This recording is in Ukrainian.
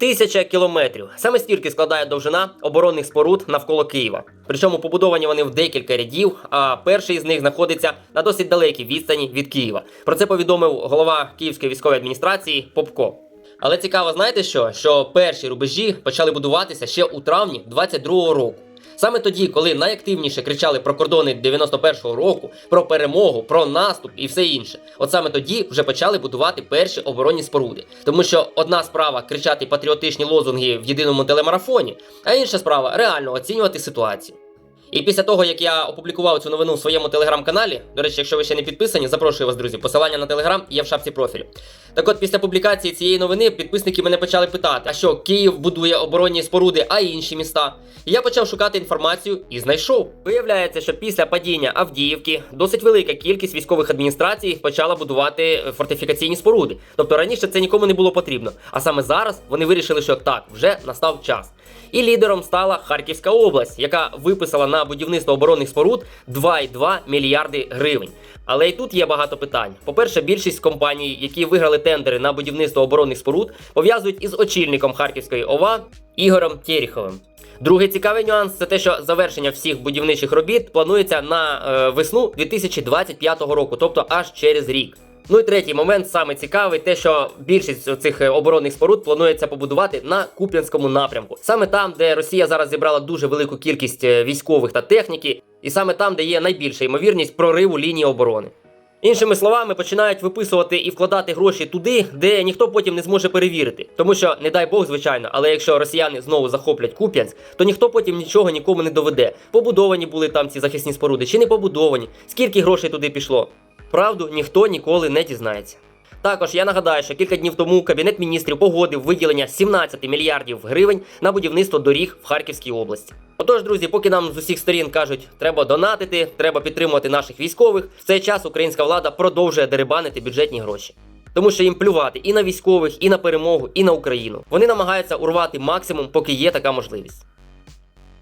Тисяча кілометрів. Саме стільки складає довжина оборонних споруд навколо Києва. Причому побудовані вони в декілька рядів, а перший з них знаходиться на досить далекій відстані від Києва. Про це повідомив голова Київської військової адміністрації Попко. Але цікаво, знаєте що? Що перші рубежі почали будуватися ще у травні 22-го року. Саме тоді, коли найактивніше кричали про кордони 91-го року, про перемогу, про наступ і все інше. От саме тоді вже почали будувати перші оборонні споруди. Тому що одна справа кричати патріотичні лозунги в єдиному телемарафоні, а інша справа реально оцінювати ситуацію. І після того, як я опублікував цю новину в своєму телеграм-каналі, до речі, якщо ви ще не підписані, запрошую вас, друзі. Посилання на телеграм є в шапці профілю. Так от, після публікації цієї новини підписники мене почали питати, а що Київ будує оборонні споруди, а інші міста. І я почав шукати інформацію і знайшов. Виявляється, що після падіння Авдіївки досить велика кількість військових адміністрацій почала будувати е, фортифікаційні споруди. Тобто раніше це нікому не було потрібно. А саме зараз вони вирішили, що так, вже настав час. І лідером стала Харківська область, яка виписала на будівництво оборонних споруд 2,2 мільярди гривень. Але і тут є багато питань. По-перше, більшість компаній, які виграли тендери на будівництво оборонних споруд, пов'язують із очільником Харківської ОВА Ігорем Теріховим. Другий цікавий нюанс це те, що завершення всіх будівничих робіт планується на е, весну 2025 року, тобто аж через рік. Ну і третій момент, саме цікавий, те, що більшість цих оборонних споруд планується побудувати на Куп'янському напрямку, саме там, де Росія зараз зібрала дуже велику кількість е, військових та техніки, і саме там, де є найбільша ймовірність прориву лінії оборони. Іншими словами, починають виписувати і вкладати гроші туди, де ніхто потім не зможе перевірити. Тому що, не дай Бог, звичайно, але якщо росіяни знову захоплять Куп'янськ, то ніхто потім нічого нікому не доведе. Побудовані були там ці захисні споруди чи не побудовані, скільки грошей туди пішло. Правду ніхто ніколи не дізнається. Також я нагадаю, що кілька днів тому Кабінет міністрів погодив виділення 17 мільярдів гривень на будівництво доріг в Харківській області. Отож, друзі, поки нам з усіх сторін кажуть, треба донатити, треба підтримувати наших військових, в цей час українська влада продовжує дерибанити бюджетні гроші. Тому що їм плювати і на військових, і на перемогу, і на Україну. Вони намагаються урвати максимум, поки є така можливість.